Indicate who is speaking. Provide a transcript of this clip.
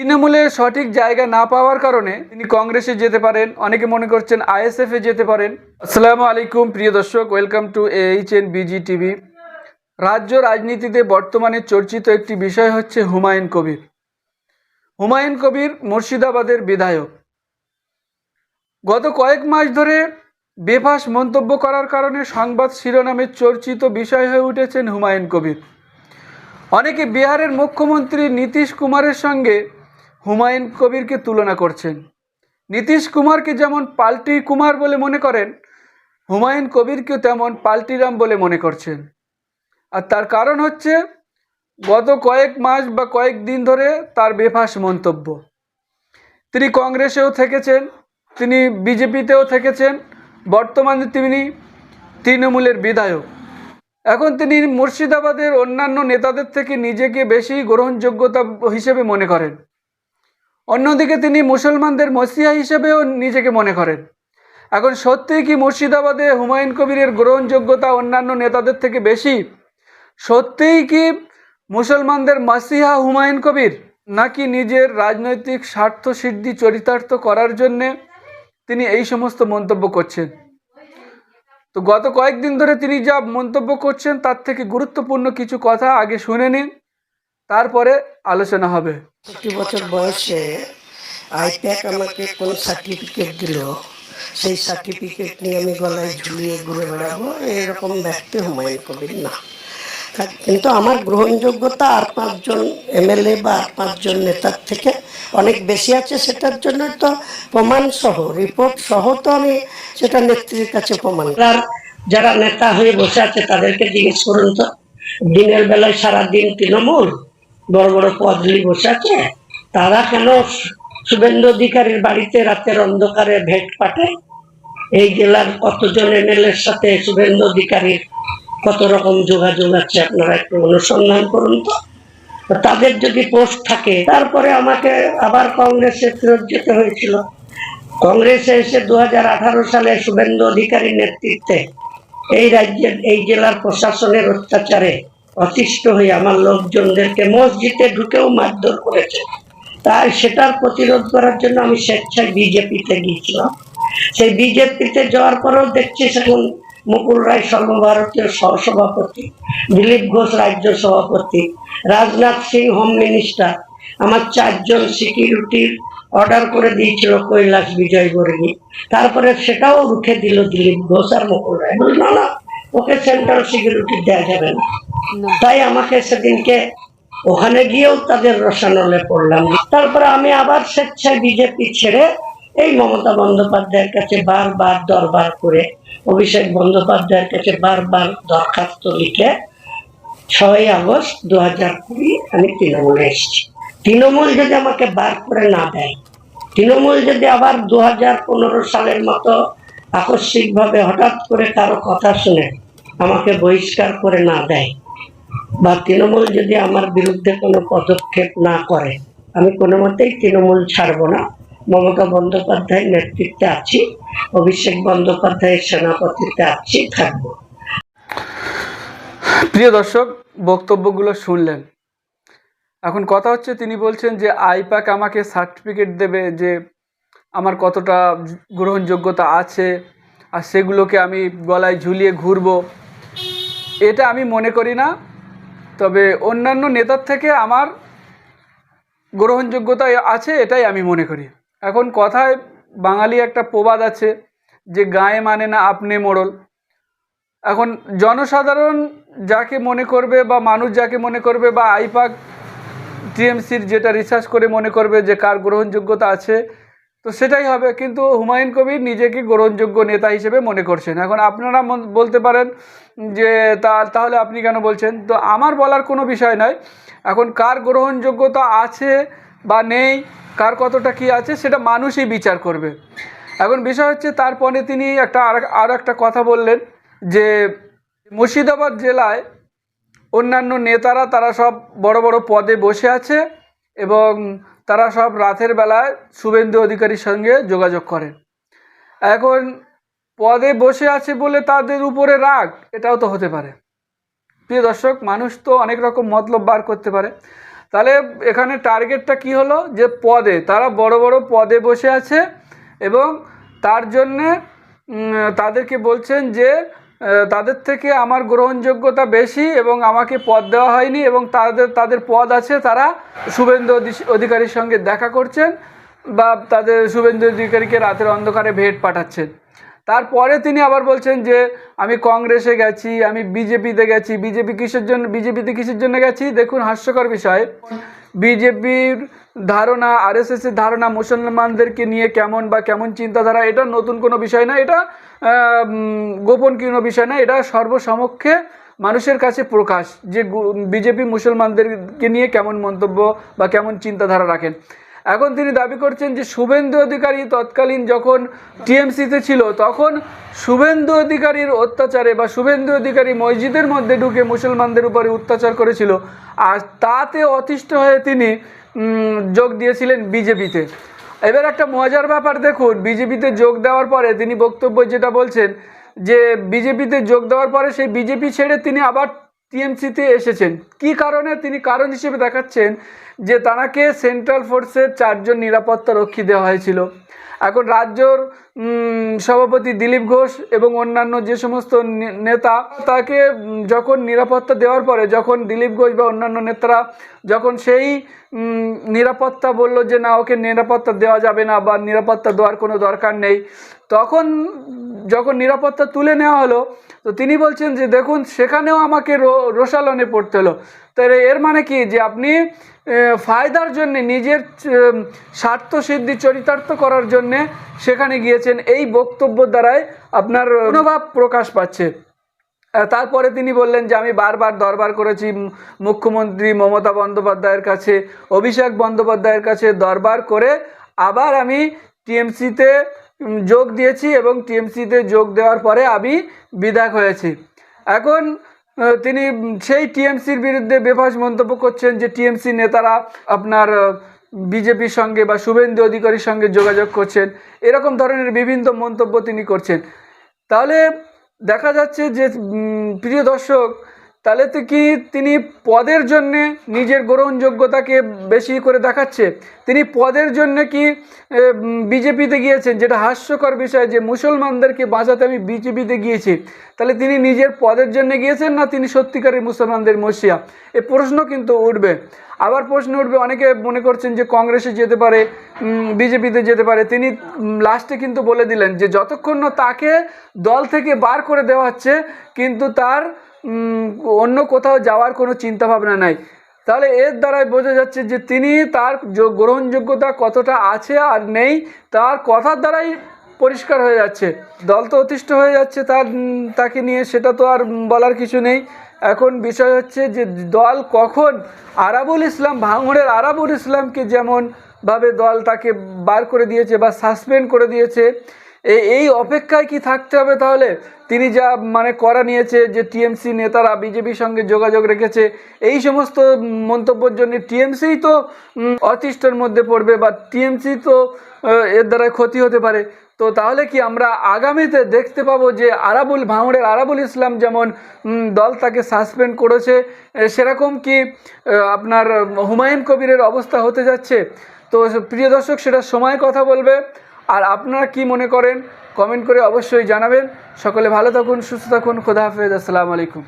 Speaker 1: তৃণমূলে সঠিক জায়গা না পাওয়ার কারণে তিনি কংগ্রেসে যেতে পারেন, অনেকে মনে করছেন আইএসএফে যেতে পারেন। আসসালামু আলাইকুম, প্রিয় দর্শক, welcome to H N BG TV. রাজ্য রাজনীতিতে বর্তমানে চর্চিত একটি বিষয় হচ্ছে হুমায়ুন কবির। হুমায়ুন কবির মুর্শিদাবাদের বিধায়ক। গত কয়েক মাস ধরে বেফাস মন্তব্য করার কারণে সংবাদ শিরোনামে চর্চিত বিষয় হয়ে উঠেছেন হুমায়ুন কবির। অনেকে বিহারের মুখ্যমন্ত্রী নীতিশ কুমারের সঙ্গে হুমায়ুন কবিরকে তুলনা করছেন। নীতিশ কুমারকে যেমন পাল্টি কুমার বলে মনে করেন, হুমায়ুন কবিরকেও তেমন পাল্টিরাম বলে মনে করছেন। আর তার কারণ হচ্ছে, গত কয়েক মাস বা কয়েক দিন ধরে তার বেফাস মন্তব্য। তিনি কংগ্রেসেও থেকেছেন, তিনি বিজেপিতেও থেকেছেন, বর্তমানে তিনি তৃণমূলের বিধায়ক। এখন তিনি মুর্শিদাবাদের অন্যান্য নেতাদের থেকে নিজেকে বেশি গ্রহণযোগ্যতা হিসেবে মনে করেন। অন্যদিকে তিনি মুসলমানদের মসিহা হিসেবেও নিজেকে মনে করেন। এখন সত্যিই কি মুর্শিদাবাদে হুমায়ুন কবিরের গ্রহণযোগ্যতা অন্যান্য নেতাদের থেকে বেশি? সত্যিই কি মুসলমানদের মাসিহা হুমায়ুন কবির নাকি নিজের রাজনৈতিক স্বার্থ সিদ্ধি চরিতার্থ করার জন্যে তিনি এই সমস্ত মন্তব্য করছেন? তো গত কয়েকদিন ধরে তিনি যা মন্তব্য করছেন তার থেকে গুরুত্বপূর্ণ কিছু কথা আগে শুনে নিন। তারপরে আলোচনা হবে।
Speaker 2: একটি বছর বয়সে আইপ্যাক আমাকে কোন সার্টিফিকেট দিল। সেই সার্টিফিকেট নিয়ে আমি গলায় ঝুলিয়ে ঘুরে বেড়াবো, এরকম ব্যক্তি হুমায়ুন কবির না। কিন্তু আমার গ্রহণযোগ্যতা আর পাঁচজন এমএলএ বা আর পাঁচজন নেতার থেকে অনেক বেশি আছে সেটার জন্য তো প্রমাণ সহ রিপোর্ট সহ তো আমি সেটা নেত্রীর কাছে প্রমাণ আর যারা নেতা হয়ে বসে আছে তাদেরকে জিজ্ঞেস করুন তো, দিনের বেলায় সারাদিন তৃণমূল বড় বড় পদ নিয়ে বসে আছে। তারা কেন শুভেন্দু অধিকারীর বাড়িতে রাতের অন্ধকারে ভেট পাঠায়? এই জেলার কতজন এমএলএর সাথে শুভেন্দু অধিকারীর কত রকম যোগাযোগ আছে, আপনারা একটু অনুসন্ধান করুন তো। তো তাদের যদি পোস্ট থাকে, তারপরে আমাকে আবার কংগ্রেসে ফেরত যেতে হয়েছিল। কংগ্রেসে এসে দু হাজার আঠারো সালে শুভেন্দু অধিকারীর নেতৃত্বে এই রাজ্যের, এই জেলার প্রশাসনের অত্যাচারে অতিষ্ঠ হয়ে আমার লোকজনদেরকে মসজিদে ঢুকেও মারধর করেছে। তাই সেটার প্রতিরোধ করার জন্য আমি স্বেচ্ছায় বিজেপিতে গিয়েছিলাম। সেই বিজেপিতে যাওয়ার পরেও দেখছি এখন মুকুল রায় সর্বভারতীয় সহসভাপতি, দিলীপ ঘোষ রাজ্য সভাপতি, রাজনাথ সিং হোম মিনিস্টার, আমার চারজন সিকিউরিটির অর্ডার করে দিয়েছিল কৈলাস বিজয় বর্গী তারপরে সেটাও রুখে দিল দিলীপ ঘোষ আর মুকুল রায়। না না, ওকে সেন্ট্রাল সিকিউরিটি দেওয়া যাবে না। তাই আমাকে সেদিনকে ওখানে গিয়েও তাদের রসানলে পড়লাম। তারপরে আমি আবার স্বেচ্ছায় বিজেপি ছেড়ে এই মমতা বন্দ্যোপাধ্যায়ের কাছে বারবার দরবার করে অভিষেক বন্দ্যোপাধ্যায়ের কাছে বারবার দরখাস্ত লিখে ছয় আগস্ট দু হাজার কুড়ি আমি তৃণমূলে এসেছি। তৃণমূল যদি আমাকে বার করে না দেয়, তৃণমূল যদি আবার দু হাজার পনেরো সালের মতো আকস্মিকভাবে হঠাৎ করে কারও কথা শুনে আমাকে বহিষ্কার করে না দেয় বা তৃণমূল যদি আমার বিরুদ্ধে কোনো পদক্ষেপ না করে, আমি কোনো মতেই তৃণমূল ছাড়ব না। মমতা বন্দ্যোপাধ্যায়ের নেতৃত্বে আছি, অভিষেক বন্দ্যোপাধ্যায়ের সেনাপতিতে আছি, থাকব।
Speaker 1: প্রিয় দর্শক, বক্তব্যগুলো শুনলেন। এখন কথা হচ্ছে, তিনি বলছেন যে আইপ্যাক আমাকে সার্টিফিকেট দেবে যে আমার কতটা গ্রহণযোগ্যতা আছে, আর সেগুলোকে আমি গলায় ঝুলিয়ে ঘুরবো। এটা আমি মনে করি না। তবে অন্যান্য নেতার থেকে আমার গ্রহণযোগ্যতা আছে, এটাই আমি মনে করি। এখন কথায় বাঙালি একটা প্রবাদ আছে যে, গায়ে মানে না আপনি মোড়ল। এখন জনসাধারণ যাকে মনে করবে বা মানুষ যাকে মনে করবে বা আইপাক টিএমসির যেটা রিসার্চ করে মনে করবে যে, কার গ্রহণযোগ্যতা আছে তো সেটাই হবে। কিন্তু হুমায়ুন কবির নিজেকে গ্রহণযোগ্য নেতা হিসেবে মনে করছেন। এখন আপনারা বলতে পারেন যে তা তাহলে আপনি কেন বলছেন? তো আমার বলার কোনো বিষয় নয়। এখন কার গ্রহণযোগ্যতা আছে বা নেই, কার কতটা কি আছে, সেটা মানুষই বিচার করবে। এখন বিষয় হচ্ছে, তারপরে তিনি একটা আর একটা কথা বললেন যে মুর্শিদাবাদ জেলায় অন্যান্য নেতারা, তারা সব বড় বড় পদে বসে আছে এবং তারা সব রাতের বেলায় শুভেন্দু অধিকারীর সঙ্গে যোগাযোগ করেন। এখন পদে বসে আছে বলে তাদের উপরে রাগ, এটাও তো হতে পারে। প্রিয় দর্শক, মানুষ তো অনেক রকম মতলব বার করতে পারে। তাহলে এখানে টার্গেটটা কি হলো? যে পদে, তারা বড় বড় পদে বসে আছে এবং তার জন্যে তাদেরকে বলছেন যে তাদের থেকে আমার গ্রহণযোগ্যতা বেশি এবং আমাকে পদ দেওয়া হয়নি এবং তাদের তাদের পদ আছে তারা শুভেন্দু অধিকারীর সঙ্গে দেখা করছেন বা তাদের শুভেন্দু অধিকারীকে রাতের অন্ধকারে ভেট পাঠাচ্ছেন। তারপরে তিনি আবার বলছেন যে, আমি কংগ্রেসে গেছি, আমি বিজেপিতে গেছি, বিজেপি কিসের জন্য, বিজেপিতে কিসের জন্য গেছি? দেখুন, হাস্যকর বিষয়। বিজেপির ধারণা আরএসএস এর ধারণা মুসলমানদেরকে নিয়ে কেমন বা কেমন চিন্তাধারা, এটা নতুন কোনো বিষয় না, এটা গোপন কোনো বিষয় না, এটা সর্বসমক্ষে মানুষের কাছে প্রকাশ যে বিজেপি মুসলমানদেরকে নিয়ে কেমন মন্তব্য বা কেমন চিন্তাধারা রাখেন। এখন তিনি দাবি করছেন যে শুভেন্দু অধিকারী তৎকালীন যখন টিএমসিতে ছিল, তখন শুভেন্দু অধিকারীর অত্যাচারে বা শুভেন্দু অধিকারী মসজিদের মধ্যে ঢুকে মুসলমানদের উপরে অত্যাচার করেছিল। আর তাতে অতিষ্ঠ হয়ে তিনি যোগ দিয়েছিলেন বিজেপিতে। এবার একটা মজার ব্যাপার দেখুন, বিজেপিতে যোগ দেওয়ার পরে তিনি বক্তব্য যেটা বলছেন যে, বিজেপিতে যোগ দেওয়ার পরে সেই বিজেপি ছেড়ে তিনি আবার টিএমসিতে এসেছেন। কি কারণে তিনি কারণ হিসেবে দেখাচ্ছেন যে তাঁকে সেন্ট্রাল ফোর্সের চারজন নিরাপত্তা রক্ষী দেওয়া হয়েছিল। এখন রাজ্যর সভাপতি দিলীপ ঘোষ এবং অন্যান্য যে সমস্ত নেতা, তাকে যখন নিরাপত্তা দেওয়ার পরে যখন দিলীপ ঘোষ বা অন্যান্য নেতারা যখন সেই নিরাপত্তা বলল যে না, ওকে নিরাপত্তা দেওয়া যাবে না বা নিরাপত্তা দেওয়ার কোনো দরকার নেই, তখন যখন নিরাপত্তা তুলে নেওয়া হলো, তো তিনি বলছেন যে, দেখুন, সেখানেও আমাকে রো- রোষালনে পড়তে হলো। তাহলে এর মানে কি? যে আপনি ফায়দার জন্য নিজের স্বার্থ সিদ্ধি চরিতার্থ করার জন্যে সেখানে গিয়েছেন। এই বক্তব্য দ্বারাই আপনার মনোভাব প্রকাশ পাচ্ছে। তারপরে তিনি বললেন যে, আমি বারবার দরবার করেছি মুখ্যমন্ত্রী মমতা বন্দ্যোপাধ্যায়ের কাছে, অভিষেক বন্দ্যোপাধ্যায়ের কাছে দরবার করে আবার আমি টিএমসিতে যোগ দিয়েছি এবং টিএমসিতে যোগ দেওয়ার পরে আমি বিধায়ক হয়েছি। এখন তিনি সেই টিএমসির বিরুদ্ধে বেফাস মন্তব্য করছেন যে টিএমসি নেতারা আপনার বিজেপির সঙ্গে বা শুভেন্দু অধিকারীর সঙ্গে যোগাযোগ করছেন। এরকম ধরনের বিভিন্ন মন্তব্য তিনি করছেন। তাহলে দেখা যাচ্ছে যে প্রিয় দর্শক তাহলে তো কি তিনি পদের জন্যে নিজের গ্রহণযোগ্যতাকে বেশি করে দেখাচ্ছে? তিনি পদের জন্য কি বিজেপিতে গিয়েছেন? যেটা হাস্যকর বিষয় যে মুসলমানদেরকে বাঁচাতে আমি বিজেপিতে গিয়েছি। তাহলে তিনি নিজের পদের জন্য গিয়েছেন না তিনি সত্যিকারের মুসলমানদের মসিয়া? এ প্রশ্ন কিন্তু উঠবে। আবার প্রশ্ন উঠবে, অনেকে মনে করছেন যে কংগ্রেসে যেতে পারে বিজেপিতে যেতে পারে। তিনি লাস্টে কিন্তু বলে দিলেন যে যতক্ষণ না তাকে দল থেকে বার করে দেওয়া হচ্ছে, কিন্তু তার অন্য কোথাও যাওয়ার কোনো চিন্তাভাবনা নাই। তাহলে এর দ্বারাই বোঝা যাচ্ছে যে তিনি তার গ্রহণযোগ্যতা কতটা আছে আর নেই, তার কথার দ্বারাই পরিষ্কার হয়ে যাচ্ছে। দল তো অতিষ্ঠ হয়ে যাচ্ছে, তার, তাকে নিয়ে সেটা তো আর বলার কিছু নেই। এখন বিষয় হচ্ছে যে দল কখন আরাবুল ইসলাম, ভাঙড়ের আরাবুল ইসলামকে যেমন ভাবে দল তাকে বার করে দিয়েছে বা সাসপেন্ড করে দিয়েছে এই অপেক্ষায় কি থাকতে হবে তাহলে? তিনি যা মানে করা নিয়েছে যে টিএমসি নেতারা বিজেপির সঙ্গে যোগাযোগ রেখেছে, এই সমস্ত মন্তব্যের জন্য টিএমসিই তো অতিষ্ঠের মধ্যে পড়বে বা টিএমসি তো এর দ্বারা ক্ষতি হতে পারে। তো তাহলে কি আমরা আগামীতে দেখতে পাবো যে আরাবুল, ভাঙড়ের আরাবুল ইসলাম যেমন দল তাকে সাসপেন্ড করেছে সেরকম কি আপনার হুমায়ুন কবিরের অবস্থা হতে যাচ্ছে? তো প্রিয় দর্শক, সেটা সময় কথা বলবে। আর আপনারা কি মনে করেন? কমেন্ট করে অবশ্যই জানাবেন। সকলে ভালো থাকুন, সুস্থ থাকুন, খোদা হাফেজ, আসসালামু আলাইকুম।